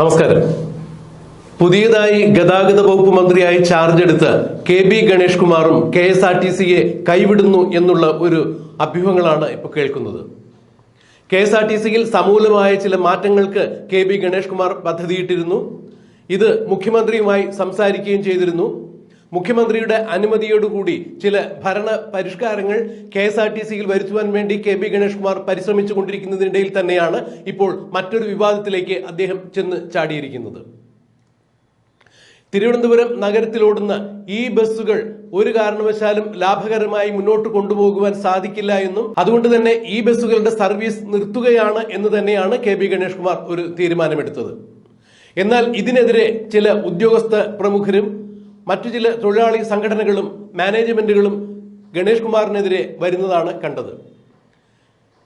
നമസ്കാരം. പുതിയതായി ഗതാഗത വകുപ്പ് മന്ത്രിയായി ചാർജ് എടുത്ത കെ ബി ഗണേഷ് കുമാറും കെ എസ് ആർ ടി സിയെ കൈവിടുന്നു എന്നുള്ള ഒരു അഭ്യൂഹങ്ങളാണ് ഇപ്പോൾ കേൾക്കുന്നത്. കെ എസ് ആർ ടി സിയിൽ സമൂലമായ ചില മാറ്റങ്ങൾക്ക് കെ ബി ഗണേഷ് കുമാർ പദ്ധതിയിട്ടിരുന്നു. ഇത് മുഖ്യമന്ത്രിയുമായി സംസാരിക്കുകയും ചെയ്തിരുന്നു. മുഖ്യമന്ത്രിയുടെ അനുമതിയോടുകൂടി ചില ഭരണ പരിഷ്കാരങ്ങൾ കെ എസ് ആർ ടി സിയിൽ വരുത്തുവാൻ വേണ്ടി കെ ബി ഗണേഷ് കുമാർ പരിശ്രമിച്ചു കൊണ്ടിരിക്കുന്നതിനിടയിൽ തന്നെയാണ് ഇപ്പോൾ മറ്റൊരു വിവാദത്തിലേക്ക് അദ്ദേഹം ചെന്ന് ചാടിയിരിക്കുന്നത്. തിരുവനന്തപുരം നഗരത്തിലോടുന്ന ഈ ബസ്സുകൾ ഒരു കാരണവശാലും ലാഭകരമായി മുന്നോട്ട് കൊണ്ടുപോകുവാൻ സാധിക്കില്ല എന്നും അതുകൊണ്ട് തന്നെ ഈ ബസ്സുകളുടെ സർവീസ് നിർത്തുകയാണ് എന്ന് തന്നെയാണ് കെ ബി ഗണേഷ് കുമാർ ഒരു തീരുമാനമെടുത്തത്. എന്നാൽ ഇതിനെതിരെ ചില ഉദ്യോഗസ്ഥ പ്രമുഖരും മറ്റു ചില തൊഴിലാളി സംഘടനകളും മാനേജ്മെന്റുകളും ഗണേഷ് കുമാറിനെതിരെ വരുന്നതാണ് കണ്ടത്.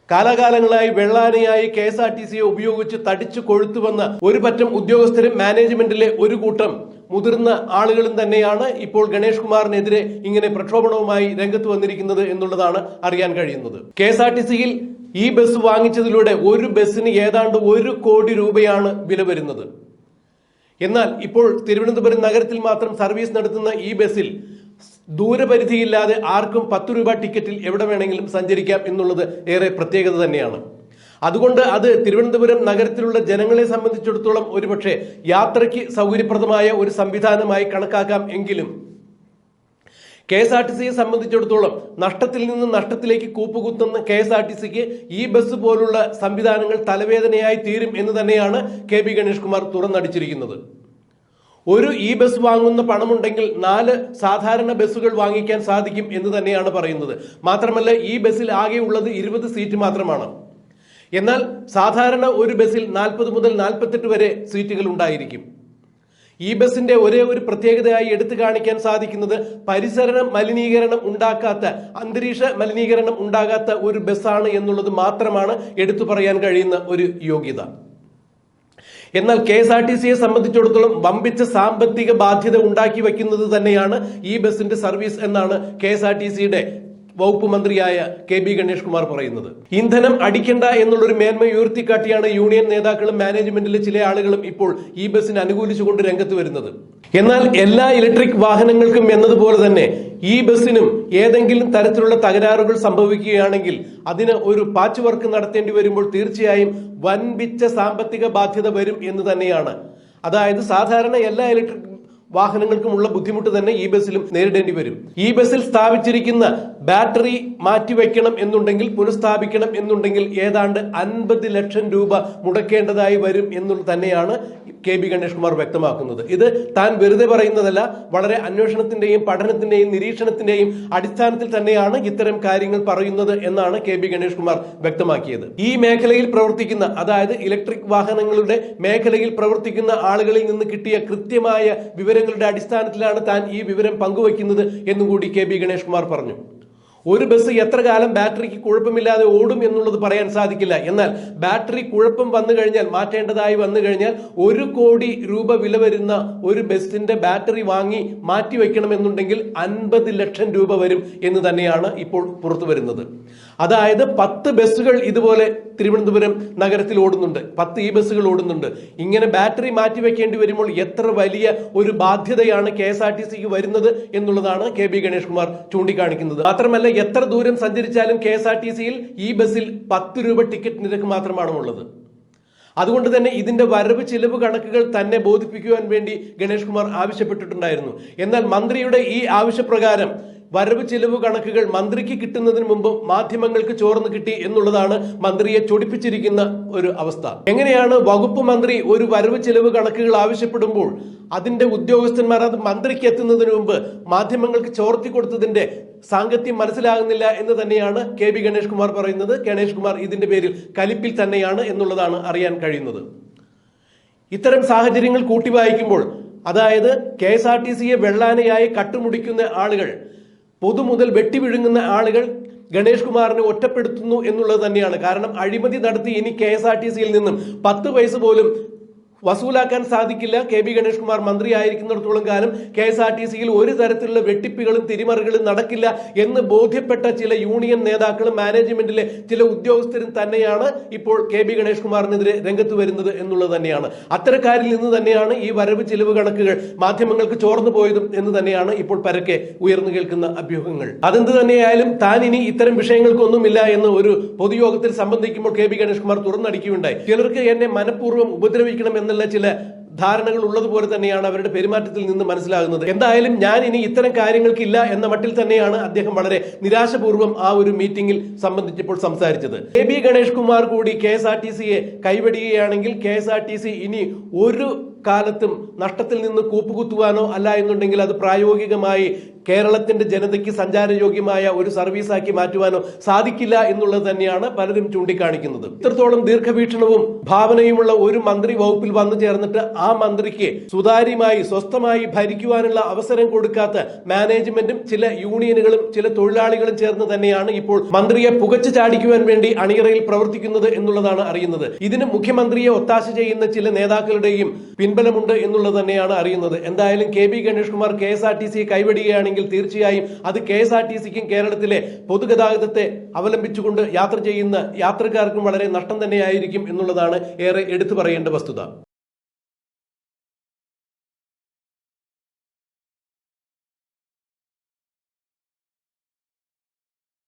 കാലാകാലങ്ങളായി വെള്ളാനയായി കെ എസ് ആർ ടി സിയെ ഉപയോഗിച്ച് തടിച്ചു കൊഴുത്തു വന്ന ഒരു പറ്റം ഉദ്യോഗസ്ഥരും മാനേജ്മെന്റിലെ ഒരു കൂട്ടം മുതിർന്ന ആളുകളും തന്നെയാണ് ഇപ്പോൾ ഗണേഷ് കുമാറിനെതിരെ ഇങ്ങനെ പ്രക്ഷോഭണവുമായി രംഗത്ത് വന്നിരിക്കുന്നത് എന്നുള്ളതാണ് അറിയാൻ കഴിയുന്നത്. കെ എസ് ആർ ടി സിയിൽ ഈ ബസ് വാങ്ങിച്ചതിലൂടെ ഒരു ബസ്സിന് ഏതാണ്ട് ഒരു കോടി രൂപയാണ് വില വരുന്നത്. എന്നാൽ ഇപ്പോൾ തിരുവനന്തപുരം നഗരത്തിൽ മാത്രം സർവീസ് നടത്തുന്ന ഈ ബസ്സിൽ ദൂരപരിധിയില്ലാതെ ആർക്കും പത്ത് രൂപ ടിക്കറ്റിൽ എവിടെ വേണമെങ്കിലും സഞ്ചരിക്കാം എന്നുള്ളത് ഏറെ പ്രത്യേകത തന്നെയാണ്. അതുകൊണ്ട് അത് തിരുവനന്തപുരം നഗരത്തിലുള്ള ജനങ്ങളെ സംബന്ധിച്ചിടത്തോളം ഒരുപക്ഷെ യാത്രയ്ക്ക് സൗകര്യപ്രദമായ ഒരു സംവിധാനമായി കണക്കാക്കാം എങ്കിലും കെ എസ് ആർ ടി സിയെ സംബന്ധിച്ചിടത്തോളം നഷ്ടത്തിൽ നിന്ന് നഷ്ടത്തിലേക്ക് കൂപ്പുകുത്തുന്ന കെ എസ് ആർ ടി സിക്ക് ഈ ബസ് പോലുള്ള സംവിധാനങ്ങൾ തലവേദനയായി തീരും എന്ന് തന്നെയാണ് കെ പി ഗണേഷ് കുമാർ തുറന്നടിച്ചിരിക്കുന്നത്. ഒരു ഇ ബസ് വാങ്ങുന്ന പണമുണ്ടെങ്കിൽ നാല് സാധാരണ ബസ്സുകൾ വാങ്ങിക്കാൻ സാധിക്കും എന്ന് തന്നെയാണ് പറയുന്നത്. മാത്രമല്ല ഈ ബസ്സിൽ ആകെ ഉള്ളത് ഇരുപത് സീറ്റ് മാത്രമാണ്. എന്നാൽ സാധാരണ ഒരു ബസ്സിൽ നാൽപ്പത് മുതൽ നാൽപ്പത്തെട്ട് വരെ സീറ്റുകൾ ഉണ്ടായിരിക്കും. ഈ ബസിന്റെ ഒരേ ഒരു പ്രത്യേകതയായി എടുത്തു കാണിക്കാൻ സാധിക്കുന്നത് പരിസര മലിനീകരണം ഉണ്ടാക്കാത്ത അന്തരീക്ഷ മലിനീകരണം ഉണ്ടാകാത്ത ഒരു ബസ്സാണ് എന്നുള്ളത് മാത്രമാണ് എടുത്തു പറയാൻ കഴിയുന്ന ഒരു യോഗ്യത. എന്നാൽ കെ എസ് ആർ ടി സിയെ സംബന്ധിച്ചിടത്തോളം വമ്പിച്ച സാമ്പത്തിക ബാധ്യത ഉണ്ടാക്കി വയ്ക്കുന്നത് തന്നെയാണ് ഈ ബസിന്റെ സർവീസ് എന്നാണ് കെ എസ് ആർ ടി സിയുടെ വകുപ്പ് മന്ത്രിയായ കെ ബി ഗണേഷ് കുമാർ പറയുന്നത്. ഇന്ധനം അടിക്കണ്ട എന്നുള്ളൊരു മേന്മ ഉയർത്തിക്കാട്ടിയാണ് യൂണിയൻ നേതാക്കളും മാനേജ്മെന്റിലെ ചില ആളുകളും ഇപ്പോൾ ഈ ബസ്സിന് അനുകൂലിച്ചുകൊണ്ട് രംഗത്ത് വരുന്നത്. എന്നാൽ എല്ലാ ഇലക്ട്രിക് വാഹനങ്ങൾക്കും എന്നതുപോലെ തന്നെ ഈ ബസ്സിനും ഏതെങ്കിലും തരത്തിലുള്ള തകരാറുകൾ സംഭവിക്കുകയാണെങ്കിൽ അതിന് ഒരു പാച്ച് വർക്ക് നടത്തേണ്ടി വരുമ്പോൾ തീർച്ചയായും വൻപിച്ച സാമ്പത്തിക ബാധ്യത വരും എന്ന് തന്നെയാണ്. അതായത് സാധാരണ എല്ലാ ഇലക്ട്രിക് വാഹനങ്ങൾക്കുമുള്ള ബുദ്ധിമുട്ട് തന്നെ ഈ ബസ്സിലും നേരിടേണ്ടി വരും. ഈ ബസ്സിൽ സ്ഥാപിച്ചിരിക്കുന്ന ബാറ്ററി മാറ്റിവെക്കണം എന്നുണ്ടെങ്കിൽ പുനഃസ്ഥാപിക്കണം എന്നുണ്ടെങ്കിൽ ഏതാണ്ട് അൻപത് ലക്ഷം രൂപ മുടക്കേണ്ടതായി വരും എന്നുള്ളത് തന്നെയാണ് കെ ബി ഗണേഷ് കുമാർ വ്യക്തമാക്കുന്നത്. ഇത് താൻ വെറുതെ പറയുന്നതല്ല വളരെ അന്വേഷണത്തിന്റെയും പഠനത്തിന്റെയും നിരീക്ഷണത്തിന്റെയും അടിസ്ഥാനത്തിൽ തന്നെയാണ് ഇത്തരം കാര്യങ്ങൾ പറയുന്നത് എന്നാണ് കെ ബി ഗണേഷ് കുമാർ വ്യക്തമാക്കിയത്. ഈ മേഖലയിൽ പ്രവർത്തിക്കുന്ന അതായത് ഇലക്ട്രിക് വാഹനങ്ങളുടെ മേഖലയിൽ പ്രവർത്തിക്കുന്ന ആളുകളിൽ നിന്ന് കിട്ടിയ കൃത്യമായ വിവരങ്ങളുടെ അടിസ്ഥാനത്തിലാണ് താൻ ഈ വിവരം പങ്കുവയ്ക്കുന്നത് എന്നുകൂടി കെ ബി ഗണേഷ് കുമാർ പറഞ്ഞു. ഒരു ബസ് എത്ര കാലം ബാറ്ററിക്ക് കുഴപ്പമില്ലാതെ ഓടും എന്നുള്ളത് പറയാൻ സാധിക്കില്ല. എന്നാൽ ബാറ്ററി കുഴപ്പം വന്നു കഴിഞ്ഞാൽ മാറ്റേണ്ടതായി വന്നു കഴിഞ്ഞാൽ ഒരു കോടി രൂപ വില വരുന്ന ഒരു ബസ്സിന്റെ ബാറ്ററി വാങ്ങി മാറ്റി വെക്കണമെന്നുണ്ടെങ്കിൽ അൻപത് ലക്ഷം രൂപ വരും എന്ന് തന്നെയാണ് ഇപ്പോൾ പുറത്തു വരുന്നത്. അതായത് പത്ത് ബസ്സുകൾ ഇതുപോലെ തിരുവനന്തപുരം നഗരത്തിൽ ഓടുന്നുണ്ട്. പത്ത് ഈ ബസ്സുകൾ ഓടുന്നുണ്ട്. ഇങ്ങനെ ബാറ്ററി മാറ്റി വെക്കേണ്ടി വരുമ്പോൾ എത്ര വലിയ ഒരു ബാധ്യതയാണ് കെ എസ് ആർ ടി സിക്ക് വരുന്നത് എന്നുള്ളതാണ് കെ ബി ഗണേഷ് കുമാർ ചൂണ്ടിക്കാണിക്കുന്നത്. മാത്രമല്ല എത്ര ദൂരം സഞ്ചരിച്ചാലും കെ എസ് ആർ ടി സിയിൽ ഈ ബസ്സിൽ പത്ത് രൂപ ടിക്കറ്റ് നിരക്ക് മാത്രമാണ് ഉള്ളത് അതുകൊണ്ട് തന്നെ ഇതിന്റെ വരവ് ചിലവ് കണക്കുകൾ തന്നെ ബോധിപ്പിക്കുവാൻ വേണ്ടി ഗണേഷ് കുമാർ ആവശ്യപ്പെട്ടിട്ടുണ്ടായിരുന്നു. എന്നാൽ മന്ത്രിയുടെ ഈ ആവശ്യപ്രകാരം വരവ് ചെലവ് കണക്കുകൾ മന്ത്രിക്ക് കിട്ടുന്നതിന് മുമ്പ് മാധ്യമങ്ങൾക്ക് ചോർന്ന് കിട്ടി എന്നുള്ളതാണ് മന്ത്രിയെ ചൊടിപ്പിച്ചിരിക്കുന്ന ഒരു അവസ്ഥ. എങ്ങനെയാണ് വകുപ്പ് മന്ത്രി ഒരു വരവ് ചെലവ് കണക്കുകൾ ആവശ്യപ്പെടുമ്പോൾ അതിന്റെ ഉദ്യോഗസ്ഥന്മാർ അത് മന്ത്രിക്ക് എത്തുന്നതിന് മുമ്പ് മാധ്യമങ്ങൾക്ക് ചോർത്തി കൊടുത്തതിന്റെ സാങ്കത്യം മനസ്സിലാകുന്നില്ല എന്ന് തന്നെയാണ് കെ ബി ഗണേഷ് കുമാർ പറയുന്നത്. ഗണേഷ് കുമാർ ഇതിന്റെ പേരിൽ കലിപ്പിൽ തന്നെയാണ് എന്നുള്ളതാണ് അറിയാൻ കഴിയുന്നത്. ഇത്തരം സാഹചര്യങ്ങൾ കൂട്ടി വായിക്കുമ്പോൾ അതായത് കെ എസ് ആർ ടി സിയെ വെള്ളാനയായി കട്ടുമുടിക്കുന്ന ആളുകൾ പൊതുമുതൽ വെട്ടിവിഴുങ്ങുന്ന ആളുകൾ ഗണേഷ് കുമാറിനെ ഒറ്റപ്പെടുത്തുന്നു എന്നുള്ളത് തന്നെയാണ്. കാരണം അഴിമതി നടത്തി ഇനി കെ എസ് ആർ ടി സിയിൽ നിന്നും പത്ത് പൈസ പോലും വസൂലാക്കാൻ സാധിക്കില്ല. കെ ബി ഗണേഷ് കുമാർ മന്ത്രിയായിരിക്കുന്നിടത്തോളം കാലം കെ എസ് ആർ ടി സിയിൽ ഒരു തരത്തിലുള്ള വെട്ടിപ്പുകളും തിരിമറികളും നടക്കില്ല എന്ന് ബോധ്യപ്പെട്ട ചില യൂണിയൻ നേതാക്കളും മാനേജ്മെന്റിലെ ചില ഉദ്യോഗസ്ഥരും തന്നെയാണ് ഇപ്പോൾ കെ ബി ഗണേഷ് കുമാറിനെതിരെ രംഗത്ത് വരുന്നത് എന്നുള്ളത് തന്നെയാണ്. അത്തരക്കാരിൽ നിന്ന് തന്നെയാണ് ഈ വരവ് ചിലവ് കണക്കുകൾ മാധ്യമങ്ങൾക്ക് ചോർന്നു പോയതും എന്ന് തന്നെയാണ് ഇപ്പോൾ പരക്കെ ഉയർന്നു കേൾക്കുന്ന അഭ്യൂഹങ്ങൾ. അതെന്ത് തന്നെയായാലും താൻ ഇനി ഇത്തരം വിഷയങ്ങൾക്കൊന്നുമില്ല എന്ന് ഒരു പൊതുയോഗത്തിൽ സംബന്ധിക്കുമ്പോൾ കെ ബി ഗണേഷ് കുമാർ തുറന്നടിക്കുകയുണ്ടായി. ചിലർക്ക് എന്നെ മനഃപൂർവം ഉപദ്രവിക്കണം എന്നുള്ള ചില ധാരണകൾ ഉള്ളതുപോലെ തന്നെയാണ് അവരുടെ പെരുമാറ്റത്തിൽ നിന്ന് മനസ്സിലാകുന്നത്. എന്തായാലും ഞാൻ ഇനി ഇത്തരം കാര്യങ്ങൾക്കില്ല എന്ന മട്ടിൽ തന്നെയാണ് അദ്ദേഹം വളരെ നിരാശപൂർവം ആ ഒരു മീറ്റിംഗിൽ സംബന്ധിച്ചപ്പോൾ സംസാരിച്ചത്. എ ബി ഗണേഷ് കുമാർ കൂടി കെ എസ് ആർ ടി സിയെ കൈവടിയുകയാണെങ്കിൽ K S R T C ഇനി ഒരു കാലത്തും നഷ്ടത്തിൽ നിന്ന് കൂപ്പുകുത്തുവാനോ അല്ല എന്നുണ്ടെങ്കിൽ അത് പ്രായോഗികമായി കേരളത്തിന്റെ ജനതയ്ക്ക് സഞ്ചാരയോഗ്യമായ ഒരു സർവീസാക്കി മാറ്റുവാനോ സാധിക്കില്ല എന്നുള്ളത് തന്നെയാണ് പലരും ചൂണ്ടിക്കാണിക്കുന്നത്. ഇത്രത്തോളം ദീർഘവീക്ഷണവും ഭാവനയുമുള്ള ഒരു മന്ത്രി വകുപ്പിൽ വന്നു ചേർന്നിട്ട് ആ മന്ത്രിക്ക് സുതാര്യമായി സ്വസ്ഥമായി ഭരിക്കുവാനുള്ള അവസരം കൊടുക്കാത്ത മാനേജ്മെന്റും ചില യൂണിയനുകളും ചില തൊഴിലാളികളും ചേർന്ന് തന്നെയാണ് ഇപ്പോൾ മന്ത്രിയെ പുകച്ചു ചാടിക്കുവാൻ വേണ്ടി അണിയറയിൽ പ്രവർത്തിക്കുന്നത് എന്നുള്ളതാണ് അറിയുന്നത്. ഇതിന് മുഖ്യമന്ത്രിയെ ഒത്താശ ചെയ്യുന്ന ചില നേതാക്കളുടെയും പിൻബലമുണ്ട് എന്നുള്ളത് തന്നെയാണ് അറിയുന്നത്. എന്തായാലും K B Ganesh Kumar K S R T C കൈവടിയുകയാണെങ്കിൽ തീർച്ചയായും അത് കെ എസ് ആർ ടി സിക്കും കേരളത്തിലെ പൊതുഗതാഗതത്തെ അവലംബിച്ചുകൊണ്ട് യാത്ര ചെയ്യുന്ന യാത്രക്കാർക്കും വളരെ നഷ്ടം തന്നെയായിരിക്കും എന്നുള്ളതാണ് ഏറെ എടുത്തു പറയേണ്ട വസ്തുത.